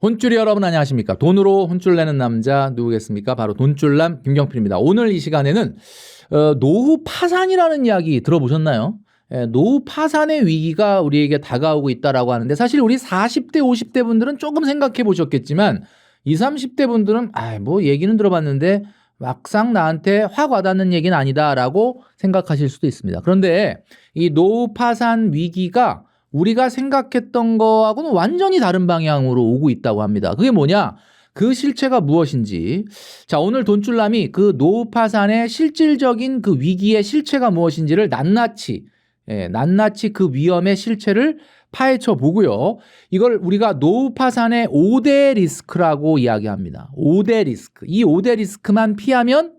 혼줄이 여러분 안녕하십니까? 돈으로 혼줄 내는 남자 누구겠습니까? 바로 돈줄남 김경필입니다. 오늘 이 시간에는 어, 노후 파산이라는 이야기 들어보셨나요? 예, 노후 파산의 위기가 우리에게 다가오고 있다라고 하는데 사실 우리 40대, 50대 분들은 조금 생각해 보셨겠지만 20, 30대 분들은 아, 뭐 얘기는 들어봤는데 막상 나한테 확 와닿는 얘기는 아니다라고 생각하실 수도 있습니다. 그런데 이 노후 파산 위기가 우리가 생각했던 거하고는 완전히 다른 방향으로 오고 있다고 합니다. 그게 뭐냐? 그 실체가 무엇인지. 자, 오늘 돈줄남이 그 노후 파산의 실질적인 그 위기의 실체가 무엇인지를 낱낱이, 예, 낱낱이 그 위험의 실체를 파헤쳐 보고요. 이걸 우리가 노후 파산의 5대 리스크라고 이야기합니다. 5대 리스크. 이 5대 리스크만 피하면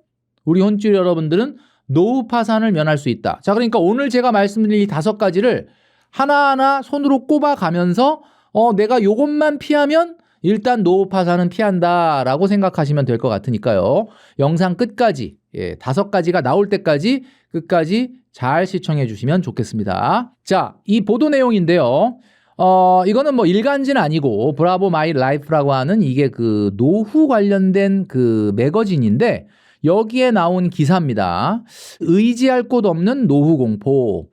우리 혼줄 여러분들은 노후 파산을 면할 수 있다. 자, 그러니까 오늘 제가 말씀드린 이 다섯 가지를 하나하나 손으로 꼽아 가면서 어, 내가 요것만 피하면 일단 노후 파산은 피한다라고 생각하시면 될 것 같으니까요. 영상 끝까지 예, 다섯 가지가 나올 때까지 끝까지 잘 시청해 주시면 좋겠습니다. 자, 이 보도 내용인데요. 어, 이거는 뭐 일간지는 아니고 브라보 마이 라이프라고 하는 이게 그 노후 관련된 그 매거진인데 여기에 나온 기사입니다. 의지할 곳 없는 노후 공포.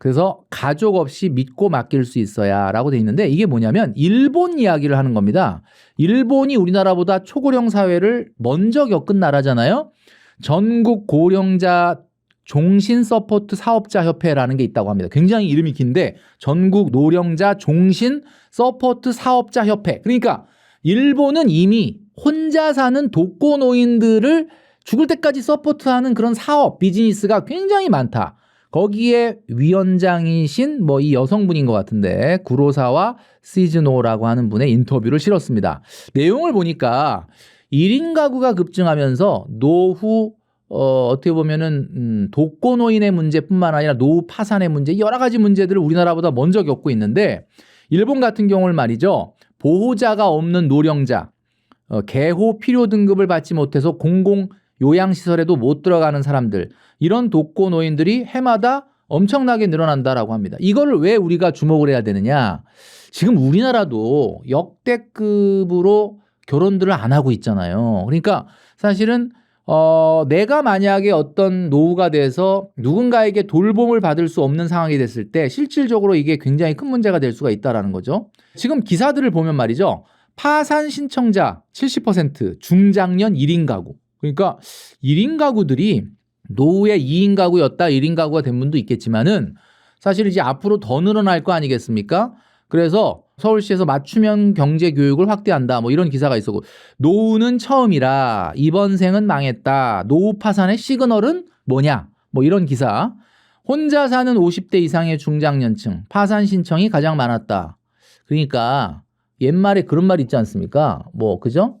그래서 가족 없이 믿고 맡길 수 있어야 라고 돼 있는데 이게 뭐냐면 일본 이야기를 하는 겁니다. 일본이 우리나라보다 초고령 사회를 먼저 겪은 나라잖아요. 전국 고령자 종신 서포트 사업자 협회라는 게 있다고 합니다. 굉장히 이름이 긴데 전국 노령자 종신 서포트 사업자 협회. 그러니까 일본은 이미 혼자 사는 독거 노인들을 죽을 때까지 서포트하는 그런 사업 비즈니스가 굉장히 많다. 거기에 위원장이신 뭐 이 여성분인 것 같은데 구로사와 시즈노라고 하는 분의 인터뷰를 실었습니다. 내용을 보니까 1인 가구가 급증하면서 노후 어, 어떻게 보면은 음, 독거노인의 문제뿐만 아니라 노후 파산의 문제 여러 가지 문제들을 우리나라보다 먼저 겪고 있는데 일본 같은 경우를 말이죠. 보호자가 없는 노령자, 어, 개호 필요 등급을 받지 못해서 공공 요양시설에도 못 들어가는 사람들 이런 독거 노인들이 해마다 엄청나게 늘어난다라고 합니다. 이거를 왜 우리가 주목을 해야 되느냐? 지금 우리나라도 역대급으로 결혼들을 안 하고 있잖아요. 그러니까 사실은 어, 내가 만약에 어떤 노후가 돼서 누군가에게 돌봄을 받을 수 없는 상황이 됐을 때 실질적으로 이게 굉장히 큰 문제가 될 수가 있다라는 거죠. 지금 기사들을 보면 말이죠. 파산 신청자 70% 중장년 1인 가구. 그러니까 1인 가구들이 노후에 2인 가구였다 1인 가구가 된 분도 있겠지만은 사실 이제 앞으로 더 늘어날 거 아니겠습니까? 그래서 서울시에서 맞춤형 경제 교육을 확대한다. 뭐 이런 기사가 있었고 노후는 처음이라 이번 생은 망했다. 노후 파산의 시그널은 뭐냐? 뭐 이런 기사. 혼자 사는 50대 이상의 중장년층 파산 신청이 가장 많았다. 그러니까 옛말에 그런 말 있지 않습니까? 뭐 그죠?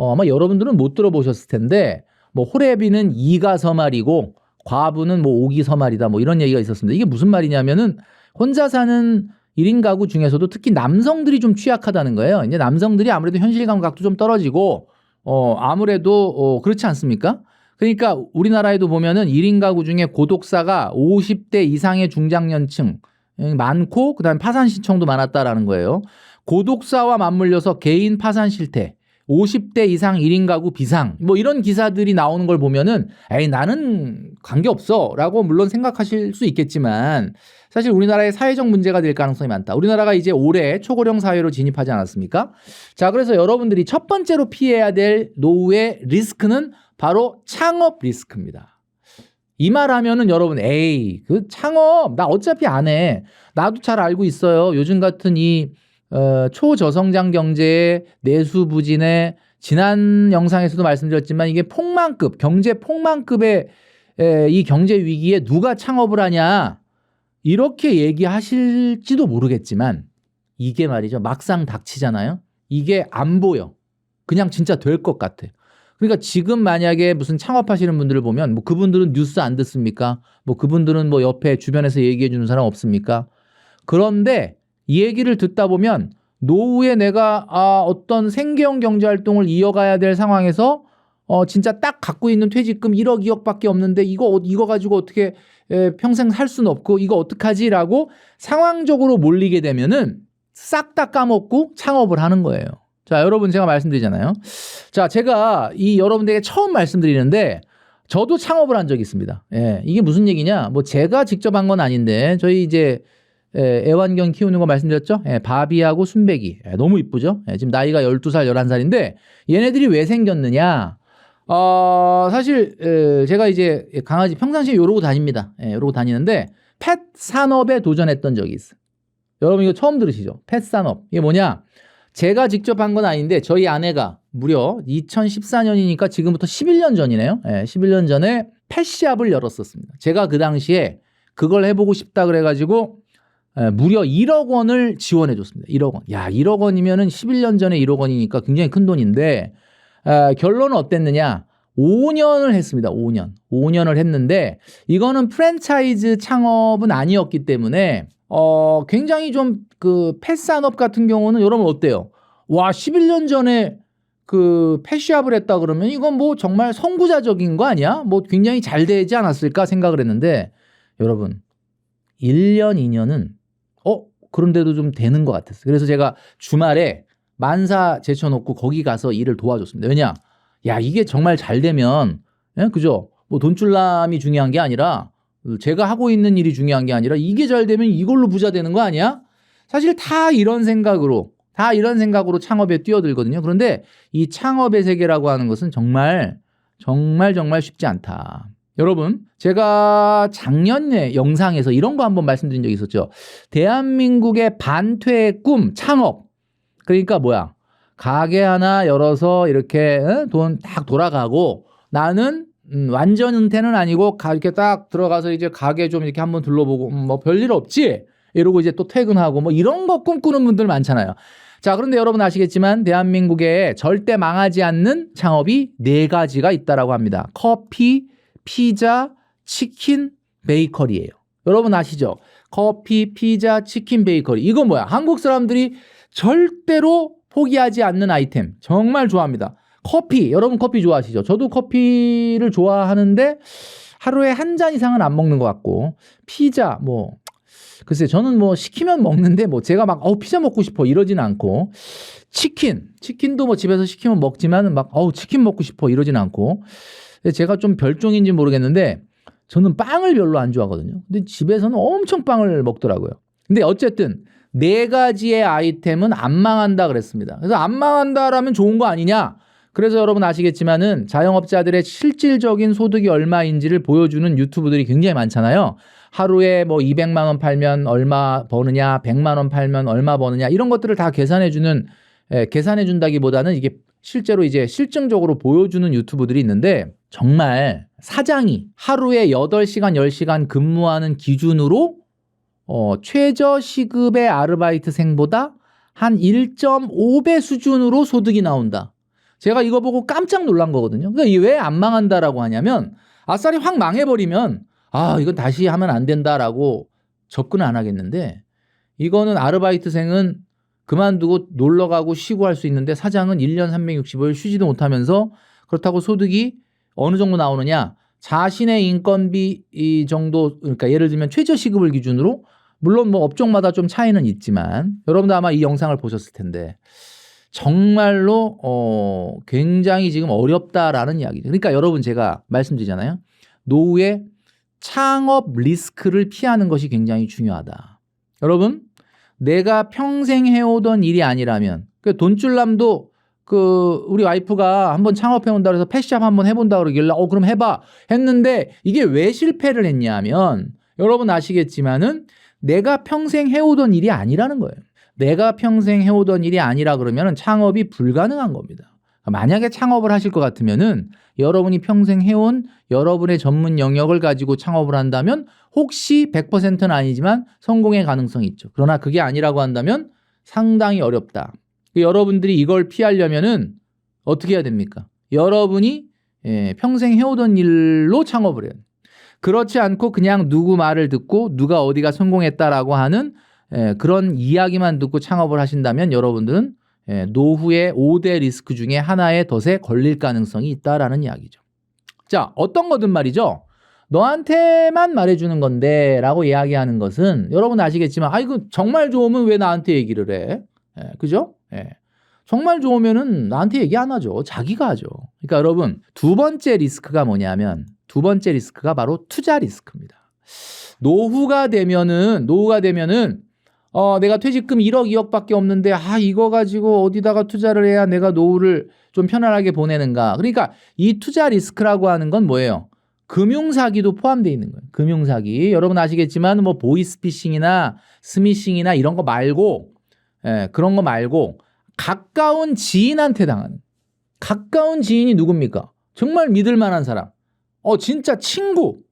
어, 아마 여러분들은 못 들어보셨을 텐데 뭐 호래비는 이가 서말이고 과부는 뭐 오기 서말이다. 뭐 이런 얘기가 있었습니다. 이게 무슨 말이냐면은 혼자 사는 1인 가구 중에서도 특히 남성들이 좀 취약하다는 거예요. 이제 남성들이 아무래도 현실 감각도 좀 떨어지고 어 아무래도 어 그렇지 않습니까? 그러니까 우리나라에도 보면은 1인 가구 중에 고독사가 50대 이상의 중장년층 많고 그다음에 파산 신청도 많았다라는 거예요. 고독사와 맞물려서 개인 파산 실태 50대 이상 1인 가구 비상 뭐 이런 기사들이 나오는 걸 보면은 에이 나는 관계없어라고 물론 생각하실 수 있겠지만 사실 우리나라의 사회적 문제가 될 가능성이 많다. 우리나라가 이제 올해 초고령 사회로 진입하지 않았습니까? 자, 그래서 여러분들이 첫 번째로 피해야 될 노후의 리스크는 바로 창업 리스크입니다. 이 말 하면은 여러분, 에이, 그 창업, 나 어차피 안 해. 나도 잘 알고 있어요. 요즘 같은 이 어, 초저성장 경제의 내수 부진의 지난 영상에서도 말씀드렸지만 이게 폭망급 경제 폭망급의 에, 이 경제 위기에 누가 창업을 하냐? 이렇게 얘기하실지도 모르겠지만 이게 말이죠. 막상 닥치잖아요. 이게 안 보여. 그냥 진짜 될 것 같아. 그러니까 지금 만약에 무슨 창업하시는 분들을 보면 뭐 그분들은 뉴스 안 듣습니까? 뭐 그분들은 뭐 옆에 주변에서 얘기해 주는 사람 없습니까? 그런데 이 얘기를 듣다 보면 노후에 내가 아, 어떤 생계형 경제 활동을 이어가야 될 상황에서 어, 진짜 딱 갖고 있는 퇴직금 1억 2억밖에 없는데 이거 이거 가지고 어떻게 에, 평생 살 수는 없고 이거 어떡하지라고 상황적으로 몰리게 되면은 싹 다 까먹고 창업을 하는 거예요. 자, 여러분 제가 말씀드리잖아요. 자, 제가 이 여러분들에게 처음 말씀드리는데 저도 창업을 한 적이 있습니다. 예, 이게 무슨 얘기냐? 뭐 제가 직접 한 건 아닌데 저희 이제 예, 애완견 키우는 거 말씀드렸죠? 예, 바비하고 순백이. 예, 너무 이쁘죠? 예, 지금 나이가 12살, 11살인데 얘네들이 왜 생겼느냐? 어, 사실 에, 제가 이제 강아지 평상시에 요러고 다닙니다. 예, 요러고 다니는데 펫 산업에 도전했던 적이 있어요. 여러분 이거 처음 들으시죠? 펫 산업. 이게 뭐냐? 제가 직접 한 건 아닌데 저희 아내가 무려 2014년이니까 지금부터 11년 전이네요. 예, 11년 전에 펫샵을 열었었습니다. 제가 그 당시에 그걸 해보고 싶다 그래가지고 예, 무려 1억 원을 지원해 줬습니다. 1억 원. 야, 1억 원이면은 11년 전에 1억 원이니까 굉장히 큰 돈인데 아, 결론은 어땠느냐? 5년을 했습니다. 5년. 5년을 했는데 이거는 프랜차이즈 창업은 아니었기 때문에 어, 굉장히 좀 그 펫산업 같은 경우는 여러분 어때요? 와, 11년 전에 그 펫샵을 했다 그러면 이건 뭐 정말 선구자적인 거 아니야? 뭐 굉장히 잘 되지 않았을까 생각을 했는데 여러분 1년, 2년은 어, 그런데도 좀 되는 것 같았어요. 그래서 제가 주말에 만사 제쳐놓고 거기 가서 일을 도와줬습니다. 왜냐? 야, 이게 정말 잘 되면, 예? 그죠? 뭐 돈줄남이 중요한 게 아니라, 제가 하고 있는 일이 중요한 게 아니라, 이게 잘 되면 이걸로 부자 되는 거 아니야? 사실 다 이런 생각으로, 다 이런 생각으로 창업에 뛰어들거든요. 그런데 이 창업의 세계라고 하는 것은 정말, 정말, 정말 쉽지 않다. 여러분, 제가 작년에 영상에서 이런 거 한번 말씀드린 적이 있었죠. 대한민국의 반퇴의 꿈, 창업. 그러니까 뭐야? 가게 하나 열어서 이렇게 돈 딱 돌아가고 나는 음, 완전 은퇴는 아니고 가 이렇게 딱 들어가서 이제 가게 좀 이렇게 한번 둘러보고 음, 뭐 별일 없지 이러고 이제 또 퇴근하고 뭐 이런 거 꿈꾸는 분들 많잖아요. 자 그런데 여러분 아시겠지만 대한민국에 절대 망하지 않는 창업이 네 가지가 있다라고 합니다. 커피, 피자, 치킨, 베이커리예요. 여러분 아시죠? 커피, 피자, 치킨, 베이커리. 이거 뭐야? 한국 사람들이 절대로 포기하지 않는 아이템. 정말 좋아합니다. 커피. 여러분 커피 좋아하시죠? 저도 커피를 좋아하는데 하루에 한 잔 이상은 안 먹는 것 같고 피자 뭐 글쎄 저는 뭐 시키면 먹는데 뭐 제가 막어 피자 먹고 싶어 이러지는 않고 치킨 치킨도 뭐 집에서 시키면 먹지만은 막 어우 치킨 먹고 싶어 이러지는 않고 제가 좀 별종인지 모르겠는데 저는 빵을 별로 안 좋아하거든요. 근데 집에서는 엄청 빵을 먹더라고요. 근데 어쨌든 네 가지의 아이템은 안 망한다 그랬습니다. 그래서 안 망한다라면 좋은 거 아니냐? 그래서 여러분 아시겠지만은 자영업자들의 실질적인 소득이 얼마인지를 보여주는 유튜브들이 굉장히 많잖아요. 하루에 뭐 200만 원 팔면 얼마 버느냐, 100만 원 팔면 얼마 버느냐 이런 것들을 다 계산해 주는 예, 계산해 준다기보다는 이게 실제로 이제 실증적으로 보여주는 유튜브들이 있는데 정말 사장이 하루에 8시간, 10시간 근무하는 기준으로 어, 최저 시급의 아르바이트생보다 한 1.5배 수준으로 소득이 나온다. 제가 이거 보고 깜짝 놀란 거거든요. 그러니까 왜 안 망한다라고 하냐면 아싸리 확 망해버리면 아 이건 다시 하면 안 된다라고 접근을 안 하겠는데 이거는 아르바이트생은 그만두고 놀러 가고 쉬고 할 수 있는데 사장은 1년 365일 쉬지도 못하면서 그렇다고 소득이 어느 정도 나오느냐 자신의 인건비 이 정도 그러니까 예를 들면 최저 시급을 기준으로 물론 뭐 업종마다 좀 차이는 있지만 여러분도 아마 이 영상을 보셨을 텐데 정말로 어 굉장히 지금 어렵다라는 이야기죠. 그러니까 여러분 제가 말씀드리잖아요. 노후에 창업 리스크를 피하는 것이 굉장히 중요하다. 여러분 내가 평생 해오던 일이 아니라면 그 돈줄남도 그 우리 와이프가 한번 창업해 온다 그래서 펫샵 한번 해본다 그러길래 어 그럼 해봐 했는데 이게 왜 실패를 했냐면 여러분 아시겠지만은 내가 평생 해오던 일이 아니라는 거예요. 내가 평생 해오던 일이 아니라 그러면 창업이 불가능한 겁니다. 만약에 창업을 하실 것 같으면은 여러분이 평생 해온 여러분의 전문 영역을 가지고 창업을 한다면 혹시 100%는 아니지만 성공의 가능성이 있죠. 그러나 그게 아니라고 한다면 상당히 어렵다. 여러분들이 이걸 피하려면은 어떻게 해야 됩니까? 여러분이 예, 평생 해오던 일로 창업을 해요. 그렇지 않고 그냥 누구 말을 듣고 누가 어디가 성공했다라고 하는 예, 그런 이야기만 듣고 창업을 하신다면 여러분들은 예, 노후의 5대 리스크 중에 하나의 덫에 걸릴 가능성이 있다라는 이야기죠. 자, 어떤 거든 말이죠. 너한테만 말해주는 건데 라고 이야기하는 것은 여러분 아시겠지만 아 이거 정말 좋으면 왜 나한테 얘기를 해? 예, 그죠? 예. 정말 좋으면은 나한테 얘기 안 하죠. 자기가 하죠. 그러니까 여러분 두 번째 리스크가 뭐냐면 두 번째 리스크가 바로 투자 리스크입니다. 노후가 되면은 노후가 되면은 어 내가 퇴직금 1억 2억밖에 없는데 아 이거 가지고 어디다가 투자를 해야 내가 노후를 좀 편안하게 보내는가. 그러니까 이 투자 리스크라고 하는 건 뭐예요? 금융 사기도 포함되어 있는 거예요. 금융 사기. 여러분 아시겠지만 뭐 보이스피싱이나 스미싱이나 이런 거 말고 예, 그런 거 말고 가까운 지인한테 당하는 가까운 지인이 누굽니까? 정말 믿을 만한 사람. 어 진짜 친구.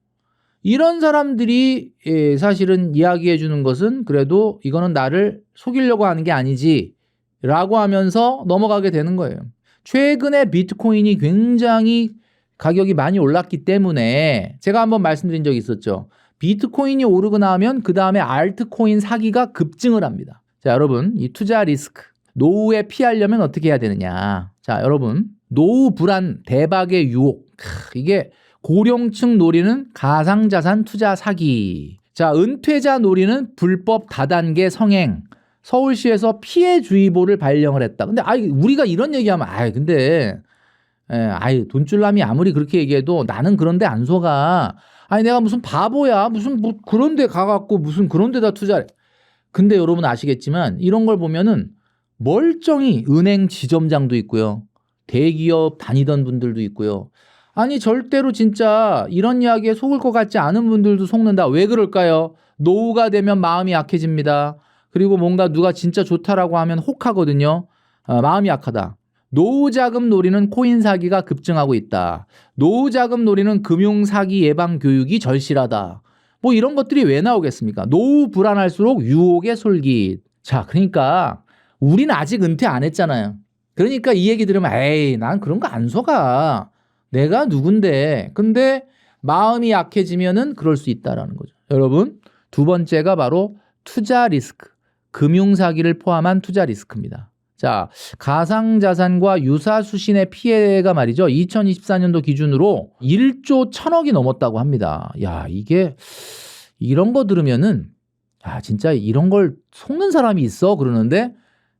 이런 사람들이 예, 사실은 이야기해 주는 것은 그래도 이거는 나를 속이려고 하는 게 아니지 라고 하면서 넘어가게 되는 거예요. 최근에 비트코인이 굉장히 가격이 많이 올랐기 때문에 제가 한번 말씀드린 적이 있었죠. 비트코인이 오르고 나면 그 다음에 알트코인 사기가 급증을 합니다. 자, 여러분, 이 투자 리스크, 노후에 피하려면 어떻게 해야 되느냐. 자, 여러분, 노후 불안 대박의 유혹. 크, 이게 고령층 노리는 가상자산 투자 사기. 자, 은퇴자 노리는 불법 다단계 성행. 서울시에서 피해주의보를 발령을 했다. 근데 아이 우리가 이런 얘기하면 아이 근데 예, 아이 돈줄남이 아무리 그렇게 얘기해도 나는 그런데 안 속아. 아니 내가 무슨 바보야. 무슨 뭐 그런데 가갖고 무슨 그런데다 투자해. 근데 여러분 아시겠지만 이런 걸 보면은 멀쩡히 은행 지점장도 있고요. 대기업 다니던 분들도 있고요. 아니 절대로 진짜 이런 이야기에 속을 것 같지 않은 분들도 속는다. 왜 그럴까요? 노후가 되면 마음이 약해집니다. 그리고 뭔가 누가 진짜 좋다라고 하면 혹하거든요. 어, 마음이 약하다. 노후 자금 노리는 코인 사기가 급증하고 있다. 노후 자금 노리는 금융 사기 예방 교육이 절실하다. 뭐 이런 것들이 왜 나오겠습니까? 노후 불안할수록 유혹의 솔깃. 자, 그러니까 우리는 아직 은퇴 안 했잖아요. 그러니까 이 얘기 들으면 에이, 난 그런 거 안 속아. 내가 누군데. 근데 마음이 약해지면은 그럴 수 있다라는 거죠. 여러분, 두 번째가 바로 투자 리스크. 금융 사기를 포함한 투자 리스크입니다. 자, 가상자산과 유사수신의 피해가 말이죠. 2024년도 기준으로 1조 1000억이 넘었다고 합니다. 야, 이게 이런 거 들으면은 아, 진짜 이런 걸 속는 사람이 있어 그러는데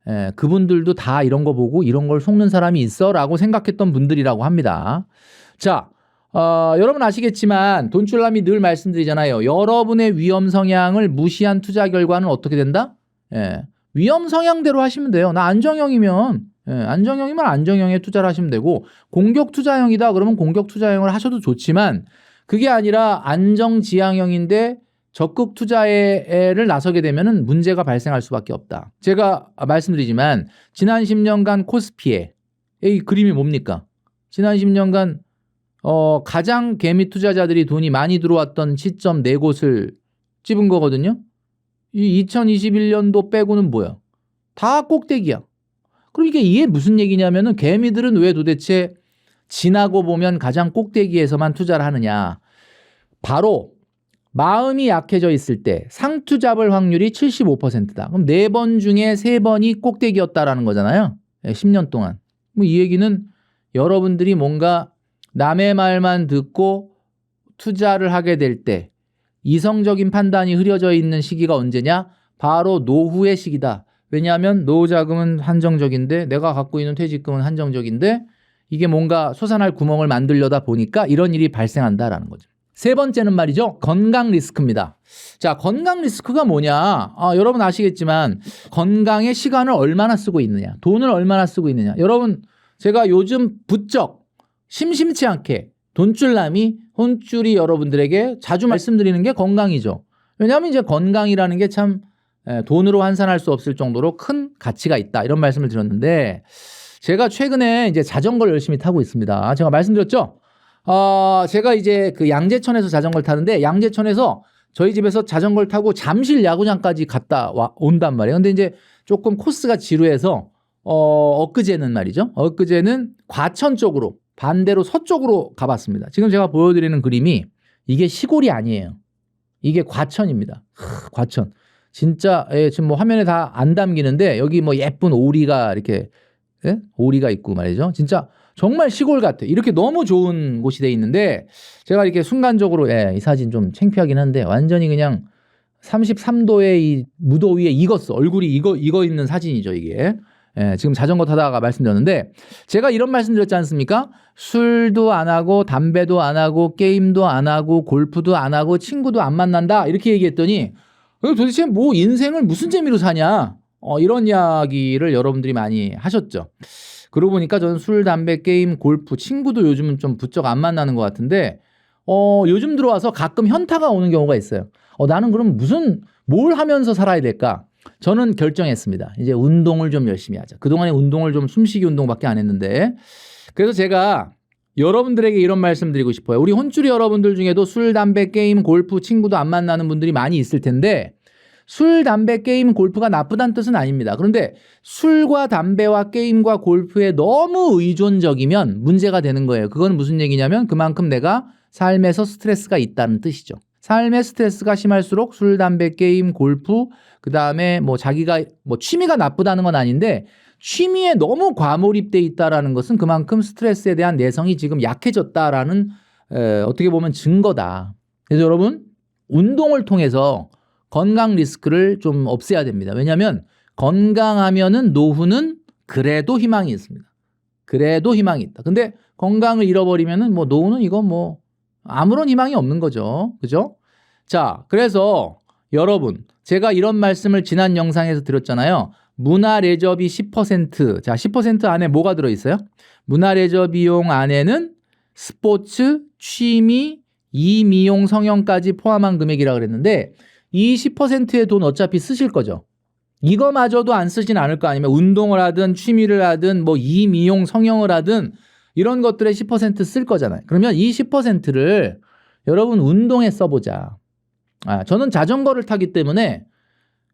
에, 그분들도 다 이런 거 보고 이런 걸 속는 사람이 있어 라고 생각했던 분들이라고 합니다. 자, 어, 여러분 아시겠지만 돈줄남이 늘 말씀드리잖아요. 여러분의 위험 성향을 무시한 투자 결과는 어떻게 된다? 예. 위험 성향대로 하시면 돼요. 나 안정형이면 예, 안정형이면 안정형에 투자를 하시면 되고 공격 투자형이다 그러면 공격 투자형을 하셔도 좋지만 그게 아니라 안정 지향형인데 적극 투자에를 나서게 되면은 문제가 발생할 수밖에 없다. 제가 말씀드리지만 지난 10년간 코스피에 이 그림이 뭡니까? 지난 10년간 어, 가장 개미 투자자들이 돈이 많이 들어왔던 시점 네 곳을 찝은 거거든요. 이 2021년도 빼고는 뭐야? 다 꼭대기야. 그럼 이게 이게 무슨 얘기냐면은 개미들은 왜 도대체 지나고 보면 가장 꼭대기에서만 투자를 하느냐? 바로 마음이 약해져 있을 때 상투 잡을 확률이 75%다. 그럼 네 번 중에 세 번이 꼭대기였다라는 거잖아요. 10년 동안. 뭐 이 얘기는 여러분들이 뭔가 남의 말만 듣고 투자를 하게 될 때 이성적인 판단이 흐려져 있는 시기가 언제냐? 바로 노후의 시기다. 왜냐하면 노후 자금은 한정적인데 내가 갖고 있는 퇴직금은 한정적인데 이게 뭔가 솟아날 구멍을 만들려다 보니까 이런 일이 발생한다라는 거죠. 세 번째는 말이죠. 건강 리스크입니다. 자, 건강 리스크가 뭐냐? 아, 여러분 아시겠지만 건강에 시간을 얼마나 쓰고 있느냐, 돈을 얼마나 쓰고 있느냐. 여러분 제가 요즘 부쩍 심심치 않게 돈줄남이 혼줄이 여러분들에게 자주 말씀드리는 게 건강이죠. 왜냐하면 이제 건강이라는 게 참 돈으로 환산할 수 없을 정도로 큰 가치가 있다 이런 말씀을 드렸는데 제가 최근에 이제 자전거를 열심히 타고 있습니다. 제가 말씀드렸죠. 어, 제가 이제 그 양재천에서 자전거를 타는데 양재천에서 저희 집에서 자전거를 타고 잠실 야구장까지 갔다 와 온단 말이에요. 근데 이제 조금 코스가 지루해서 어, 엊그제는 말이죠. 엊그제는 과천 쪽으로 반대로 서쪽으로 가봤습니다. 지금 제가 보여드리는 그림이 이게 시골이 아니에요. 이게 과천입니다. 하, 과천. 진짜 예, 지금 뭐 화면에 다 안 담기는데 여기 뭐 예쁜 오리가 이렇게 예? 오리가 있고 말이죠. 진짜 정말 시골 같아. 이렇게 너무 좋은 곳이 돼 있는데 제가 이렇게 순간적으로 예, 이 사진 좀 창피하긴 한데 완전히 그냥 33도의 이 무더위에 익었어. 얼굴이 익어 익어 있는 사진이죠, 이게. 예, 지금 자전거 타다가 말씀드렸는데 제가 이런 말씀드렸지 않습니까? 술도 안 하고 담배도 안 하고 게임도 안 하고 골프도 안 하고 친구도 안 만난다 이렇게 얘기했더니 어, 도대체 뭐 인생을 무슨 재미로 사냐? 어, 이런 이야기를 여러분들이 많이 하셨죠. 그러고 보니까 저는 술, 담배, 게임, 골프, 친구도 요즘은 좀 부쩍 안 만나는 것 같은데 어, 요즘 들어와서 가끔 현타가 오는 경우가 있어요. 어, 나는 그럼 무슨 뭘 하면서 살아야 될까? 저는 결정했습니다. 이제 운동을 좀 열심히 하자. 그동안에 운동을 좀 숨쉬기 운동밖에 안 했는데 그래서 제가 여러분들에게 이런 말씀 드리고 싶어요. 우리 혼쭐이 여러분들 중에도 술, 담배, 게임, 골프, 친구도 안 만나는 분들이 많이 있을 텐데 술, 담배, 게임, 골프가 나쁘다는 뜻은 아닙니다. 그런데 술과 담배와 게임과 골프에 너무 의존적이면 문제가 되는 거예요. 그건 무슨 얘기냐면 그만큼 내가 삶에서 스트레스가 있다는 뜻이죠. 삶의 스트레스가 심할수록 술, 담배, 게임, 골프, 그 다음에 뭐 자기가 뭐 취미가 나쁘다는 건 아닌데 취미에 너무 과몰입돼 있다라는 것은 그만큼 스트레스에 대한 내성이 지금 약해졌다라는 에, 어떻게 보면 증거다. 그래서 여러분 운동을 통해서 건강 리스크를 좀 없애야 됩니다. 왜냐하면 건강하면은 노후는 그래도 희망이 있습니다. 그래도 희망이 있다. 근데 건강을 잃어버리면은 뭐 노후는 이건 뭐 아무런 희망이 없는 거죠. 그죠? 자, 그래서 여러분, 제가 이런 말씀을 지난 영상에서 드렸잖아요. 문화 레저 비 10%. 자, 10% 안에 뭐가 들어 있어요? 문화 레저 비용 안에는 스포츠, 취미, 이미용 성형까지 포함한 금액이라 그랬는데 이 10%의 돈 어차피 쓰실 거죠. 이거마저도 안 쓰진 않을 거 아니면 운동을 하든 취미를 하든 뭐 이미용 성형을 하든 이런 것들에 10%쓸 거잖아요. 그러면 이 10%를 여러분 운동에 써보자. 아, 저는 자전거를 타기 때문에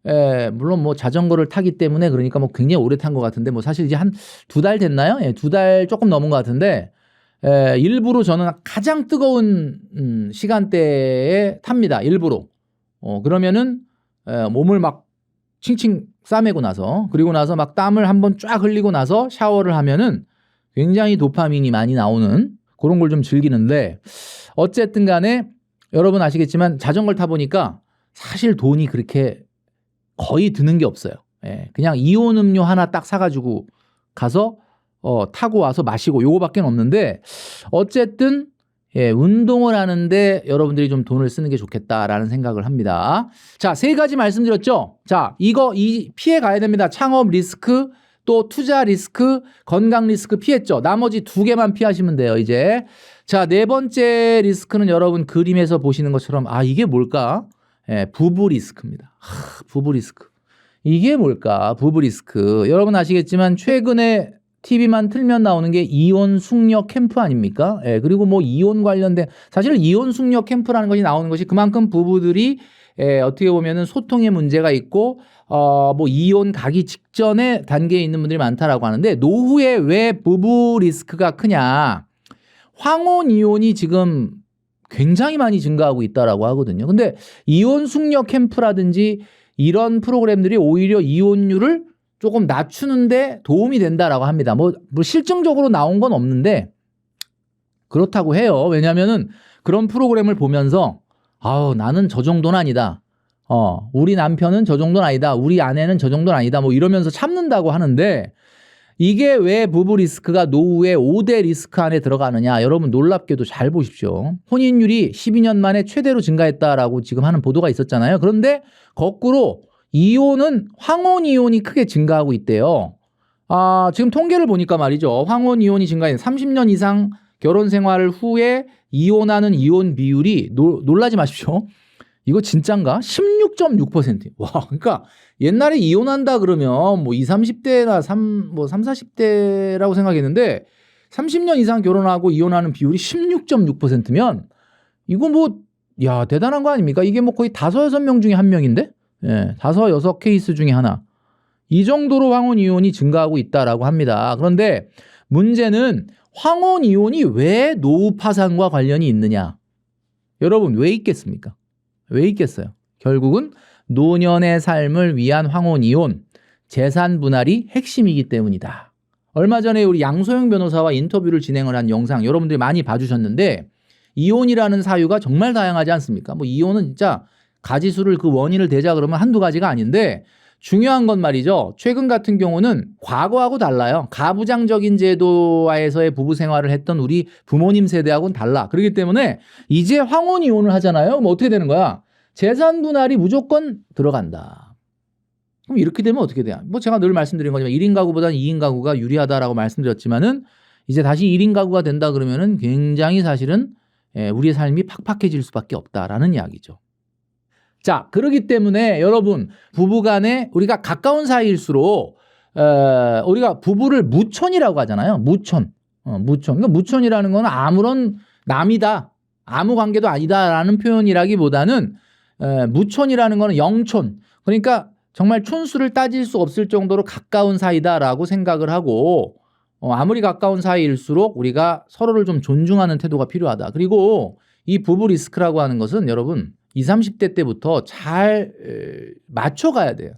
에, 물론 뭐 자전거를 타기 때문에 그러니까 뭐 굉장히 오래 탄 것 같은데 뭐 사실 이제 한 두 달 됐나요? 예, 두 달 조금 넘은 것 같은데 에, 일부러 저는 가장 뜨거운 음, 시간대에 탑니다. 일부러. 어, 그러면은 에, 몸을 막 칭칭 싸매고 나서 그리고 나서 막 땀을 한번 쫙 흘리고 나서 샤워를 하면은 굉장히 도파민이 많이 나오는 그런 걸 좀 즐기는데 어쨌든 간에 여러분 아시겠지만 자전거를 타보니까 사실 돈이 그렇게 거의 드는 게 없어요. 예, 그냥 이온 음료 하나 딱 사가지고 가서 어, 타고 와서 마시고 요거밖에 없는데 어쨌든 예, 운동을 하는데 여러분들이 좀 돈을 쓰는 게 좋겠다라는 생각을 합니다. 자, 세 가지 말씀드렸죠? 자, 이거, 이 피해 가야 됩니다. 창업 리스크, 또 투자 리스크, 건강 리스크 피했죠? 나머지 두 개만 피하시면 돼요, 이제. 자, 네 번째 리스크는 여러분 그림에서 보시는 것처럼, 아, 이게 뭘까? 예, 부부 리스크입니다. 하, 부부 리스크. 이게 뭘까? 부부 리스크. 여러분 아시겠지만 최근에 TV만 틀면 나오는 게 이혼 숙녀 캠프 아닙니까? 예, 그리고 뭐 이혼 관련된 사실 이혼 숙녀 캠프라는 것이 나오는 것이 그만큼 부부들이 예, 어떻게 보면은 소통의 문제가 있고 어, 뭐 이혼 가기 직전에 단계에 있는 분들이 많다라고 하는데 노후에 왜 부부 리스크가 크냐? 황혼 이혼이 지금 굉장히 많이 증가하고 있다라고 하거든요. 근데 이혼 숙녀 캠프라든지 이런 프로그램들이 오히려 이혼율을 조금 낮추는데 도움이 된다라고 합니다. 뭐, 뭐 실증적으로 나온 건 없는데 그렇다고 해요. 왜냐면은 그런 프로그램을 보면서 아우 나는 저 정도는 아니다. 어, 우리 남편은 저 정도는 아니다. 우리 아내는 저 정도는 아니다. 뭐 이러면서 참는다고 하는데 이게 왜 부부 리스크가 노후의 5대 리스크 안에 들어가느냐. 여러분 놀랍게도 잘 보십시오. 혼인율이 12년 만에 최대로 증가했다라고 지금 하는 보도가 있었잖아요. 그런데 거꾸로 이혼은 황혼 이혼이 크게 증가하고 있대요. 아, 지금 통계를 보니까 말이죠. 황혼 이혼이 증가해 30년 이상 결혼 생활 후에 이혼하는 이혼 비율이 노, 놀라지 마십시오. 이거 진짠가? 16.6%. 와, 그러니까 옛날에 이혼한다 그러면 뭐 20, 30대나 3, 뭐 3, 40대라고 생각했는데 30년 이상 결혼하고 이혼하는 비율이 16.6%면 이거 뭐, 야, 대단한 거 아닙니까? 이게 뭐 거의 다섯, 여섯 명 중에 한 명인데? 예, 다섯, 여섯 케이스 중에 하나. 이 정도로 황혼 이혼이 증가하고 있다라고 합니다. 그런데 문제는 황혼 이혼이 왜 노후 파산과 관련이 있느냐? 여러분, 왜 있겠습니까? 왜 있겠어요? 결국은 노년의 삶을 위한 황혼 이혼, 재산 분할이 핵심이기 때문이다. 얼마 전에 우리 양소영 변호사와 인터뷰를 진행을 한 영상 여러분들이 많이 봐주셨는데 이혼이라는 사유가 정말 다양하지 않습니까? 뭐 이혼은 진짜 가지수를 그 원인을 대자 그러면 한두 가지가 아닌데 중요한 건 말이죠. 최근 같은 경우는 과거하고 달라요. 가부장적인 제도하에서의 부부 생활을 했던 우리 부모님 세대하고는 달라. 그렇기 때문에 이제 황혼 이혼을 하잖아요. 그럼 어떻게 되는 거야? 재산 분할이 무조건 들어간다. 그럼 이렇게 되면 어떻게 돼요? 뭐 제가 늘 말씀드린 거지만 1인 가구보다는 2인 가구가 유리하다라고 말씀드렸지만은 이제 다시 1인 가구가 된다 그러면은 굉장히 사실은 예, 우리의 삶이 팍팍해질 수밖에 없다라는 이야기죠. 자, 그러기 때문에 여러분 부부 간에 우리가 가까운 사이일수록 어, 우리가 부부를 무촌이라고 하잖아요. 무촌. 어, 무촌. 그러니까 무촌이라는 건 아무런 남이다. 아무 관계도 아니다라는 표현이라기보다는 에, 무촌이라는 거는 영촌. 그러니까 정말 촌수를 따질 수 없을 정도로 가까운 사이다라고 생각을 하고 어, 아무리 가까운 사이일수록 우리가 서로를 좀 존중하는 태도가 필요하다. 그리고 이 부부 리스크라고 하는 것은 여러분 20, 30대 때부터 잘 에, 맞춰가야 돼요.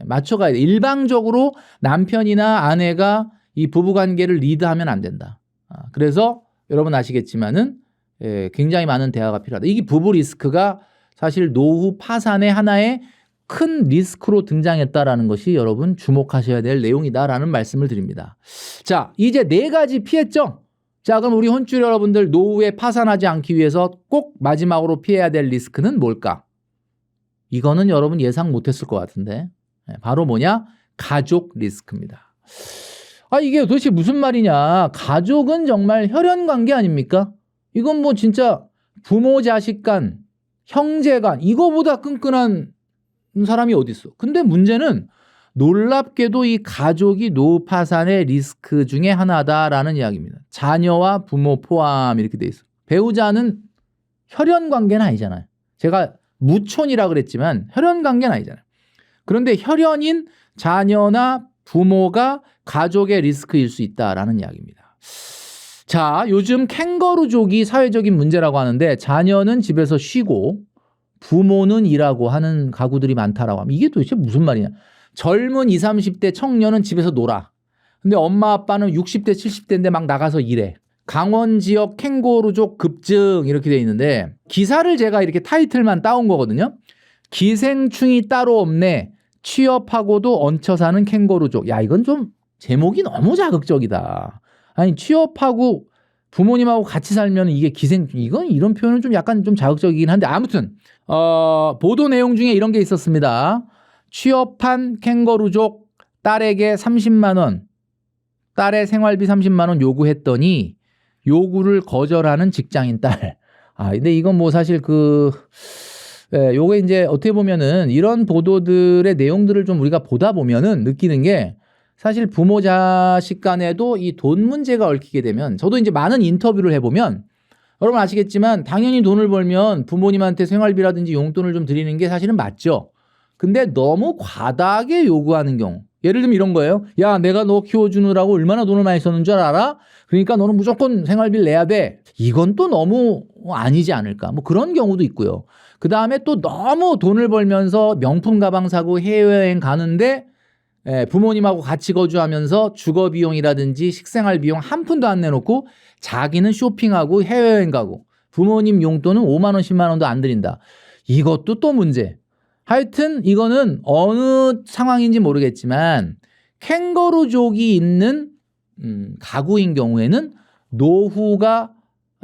예, 맞춰가야 돼. 일방적으로 남편이나 아내가 이 부부 관계를 리드하면 안 된다. 아, 그래서 여러분 아시겠지만은 예, 굉장히 많은 대화가 필요하다. 이게 부부 리스크가 사실 노후 파산의 하나의 큰 리스크로 등장했다라는 것이 여러분 주목하셔야 될 내용이다라는 말씀을 드립니다. 자, 이제 네 가지 피했죠? 자, 그럼 우리 혼줄 여러분들 노후에 파산하지 않기 위해서 꼭 마지막으로 피해야 될 리스크는 뭘까? 이거는 여러분 예상 못했을 것 같은데. 네, 바로 뭐냐? 가족 리스크입니다. 아, 이게 도대체 무슨 말이냐? 가족은 정말 혈연 관계 아닙니까? 이건 뭐 진짜 부모 자식 간, 형제 간, 이거보다 끈끈한 사람이 어디 있어? 근데 문제는 놀랍게도 이 가족이 노후 파산의 리스크 중에 하나다라는 이야기입니다. 자녀와 부모 포함 이렇게 돼 있어. 배우자는 혈연 관계는 아니잖아요. 제가 무촌이라 그랬지만 혈연 관계는 아니잖아요. 그런데 혈연인 자녀나 부모가 가족의 리스크일 수 있다라는 이야기입니다. 자, 요즘 캥거루족이 사회적인 문제라고 하는데 자녀는 집에서 쉬고 부모는 일하고 하는 가구들이 많다라고 하면 이게 도대체 무슨 말이냐? 젊은 20, 30대 청년은 집에서 놀아. 근데 엄마 아빠는 60대, 70대인데 막 나가서 일해. 강원 지역 캥거루족 급증 이렇게 돼 있는데 기사를 제가 이렇게 타이틀만 따온 거거든요. 기생충이 따로 없네. 취업하고도 얹혀 사는 캥거루족. 야, 이건 좀 제목이 너무 자극적이다. 아니, 취업하고 부모님하고 같이 살면 이게 기생충. 이건 이런 표현은 좀 약간 좀 자극적이긴 한데 아무튼 어, 보도 내용 중에 이런 게 있었습니다. 취업한 캥거루족 딸에게 30만 원, 딸의 생활비 30만 원 요구했더니 요구를 거절하는 직장인 딸. 아, 근데 이건 뭐 사실 그 예, 요게 이제 어떻게 보면은 이런 보도들의 내용들을 좀 우리가 보다 보면은 느끼는 게 사실 부모 자식 간에도 이 돈 문제가 얽히게 되면 저도 이제 많은 인터뷰를 해보면 여러분 아시겠지만 당연히 돈을 벌면 부모님한테 생활비라든지 용돈을 좀 드리는 게 사실은 맞죠. 근데 너무 과다하게 요구하는 경우. 예를 들면 이런 거예요. 야, 내가 너 키워주느라고 얼마나 돈을 많이 썼는 줄 알아? 그러니까 너는 무조건 생활비를 내야 돼. 이건 또 너무 아니지 않을까. 뭐 그런 경우도 있고요. 그 다음에 또 너무 돈을 벌면서 명품 가방 사고 해외여행 가는데 예, 부모님하고 같이 거주하면서 주거 비용이라든지 식생활 비용 한 푼도 안 내놓고 자기는 쇼핑하고 해외여행 가고 부모님 용돈은 5만 원, 10만 원도 안 드린다. 이것도 또 문제. 하여튼 이거는 어느 상황인지 모르겠지만 캥거루족이 있는 음, 가구인 경우에는 노후가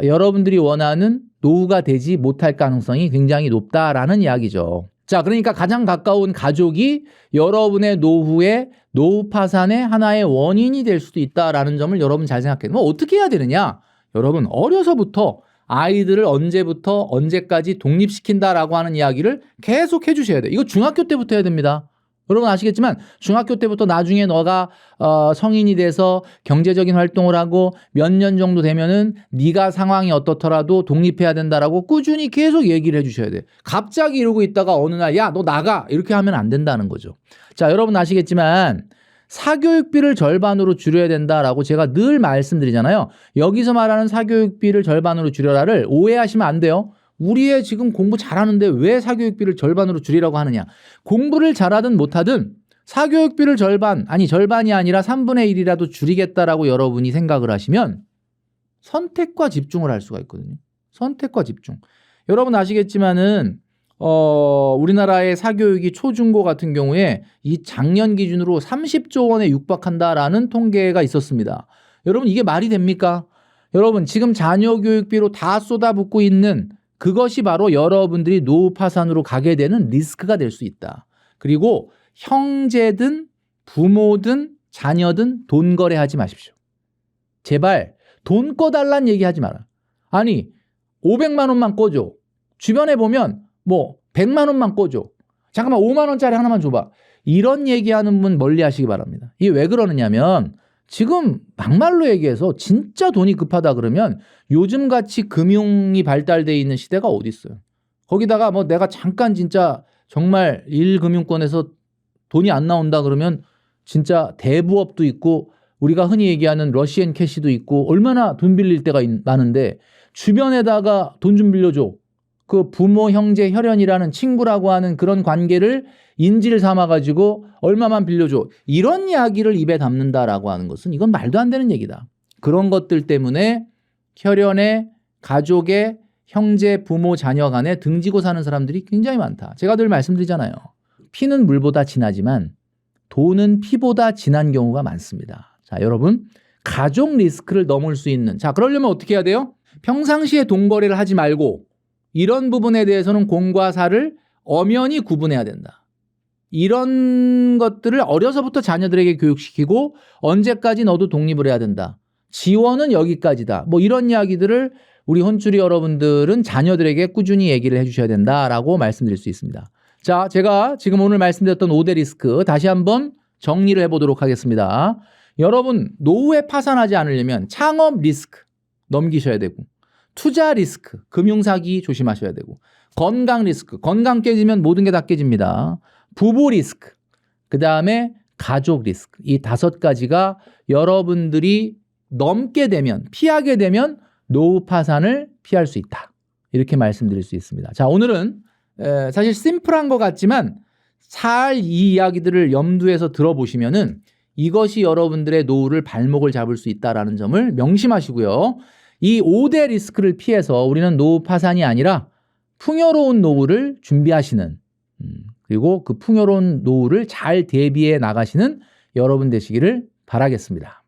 여러분들이 원하는 노후가 되지 못할 가능성이 굉장히 높다라는 이야기죠. 자, 그러니까 가장 가까운 가족이 여러분의 노후의 노후 파산의 하나의 원인이 될 수도 있다라는 점을 여러분 잘 생각해요. 뭐 어떻게 해야 되느냐? 여러분 어려서부터 아이들을 언제부터 언제까지 독립시킨다라고 하는 이야기를 계속 해주셔야 돼요. 이거 중학교 때부터 해야 됩니다. 여러분 아시겠지만 중학교 때부터 나중에 너가 어, 성인이 돼서 경제적인 활동을 하고 몇 년 정도 되면은 네가 상황이 어떻더라도 독립해야 된다라고 꾸준히 계속 얘기를 해주셔야 돼. 갑자기 이러고 있다가 어느 날 야 너 나가 이렇게 하면 안 된다는 거죠. 자 여러분 아시겠지만 사교육비를 절반으로 줄여야 된다라고 제가 늘 말씀드리잖아요. 여기서 말하는 사교육비를 절반으로 줄여라를 오해하시면 안 돼요. 우리의 지금 공부 잘하는데 왜 사교육비를 절반으로 줄이라고 하느냐. 공부를 잘하든 못하든 사교육비를 절반, 아니 절반이 아니라 3분의 1이라도 줄이겠다라고 여러분이 생각을 하시면 선택과 집중을 할 수가 있거든요. 선택과 집중. 여러분 아시겠지만은 어, 우리나라의 사교육이 초중고 같은 경우에 이 작년 기준으로 30조 원에 육박한다라는 통계가 있었습니다. 여러분 이게 말이 됩니까? 여러분 지금 자녀 교육비로 다 쏟아붓고 있는 그것이 바로 여러분들이 노후 파산으로 가게 되는 리스크가 될 수 있다. 그리고 형제든 부모든 자녀든 돈 거래하지 마십시오. 제발 돈 꺼달란 얘기하지 마라. 아니 500만 원만 꺼줘. 주변에 보면 뭐 100만 원만 꺼줘. 잠깐만 5만 원짜리 하나만 줘봐. 이런 얘기하는 분 멀리 하시기 바랍니다. 이게 왜 그러느냐면 지금 막말로 얘기해서 진짜 돈이 급하다 그러면 요즘 같이 금융이 발달돼 있는 시대가 어디 있어요. 거기다가 뭐 내가 잠깐 진짜 정말 일금융권에서 돈이 안 나온다 그러면 진짜 대부업도 있고 우리가 흔히 얘기하는 러시앤 캐시도 있고 얼마나 돈 빌릴 때가 있- 많은데 주변에다가 돈 좀 빌려줘. 그 부모, 형제, 혈연이라는 친구라고 하는 그런 관계를 인지를 삼아가지고 얼마만 빌려줘. 이런 이야기를 입에 담는다라고 하는 것은 이건 말도 안 되는 얘기다. 그런 것들 때문에 혈연의 가족의 형제, 부모, 자녀 간에 등지고 사는 사람들이 굉장히 많다. 제가 늘 말씀드리잖아요. 피는 물보다 진하지만 돈은 피보다 진한 경우가 많습니다. 자, 여러분. 가족 리스크를 넘을 수 있는. 자, 그러려면 어떻게 해야 돼요? 평상시에 돈 거래를 하지 말고 이런 부분에 대해서는 공과 사를 엄연히 구분해야 된다. 이런 것들을 어려서부터 자녀들에게 교육시키고 언제까지 너도 독립을 해야 된다. 지원은 여기까지다. 뭐 이런 이야기들을 우리 혼쭐이 여러분들은 자녀들에게 꾸준히 얘기를 해주셔야 된다라고 말씀드릴 수 있습니다. 자, 제가 지금 오늘 말씀드렸던 5대 리스크 다시 한번 정리를 해보도록 하겠습니다. 여러분, 노후에 파산하지 않으려면 창업 리스크 넘기셔야 되고, 투자 리스크, 금융 사기 조심하셔야 되고, 건강 리스크, 건강 깨지면 모든 게 다 깨집니다. 부부 리스크, 그 다음에 가족 리스크. 이 다섯 가지가 여러분들이 넘게 되면, 피하게 되면 노후 파산을 피할 수 있다. 이렇게 말씀드릴 수 있습니다. 자, 오늘은 에, 사실 심플한 것 같지만 잘 이 이야기들을 염두에서 들어보시면은 이것이 여러분들의 노후를 발목을 잡을 수 있다라는 점을 명심하시고요. 이 5대 리스크를 피해서 우리는 노후 파산이 아니라 풍요로운 노후를 준비하시는 음, 그리고 그 풍요로운 노후를 잘 대비해 나가시는 여러분 되시기를 바라겠습니다.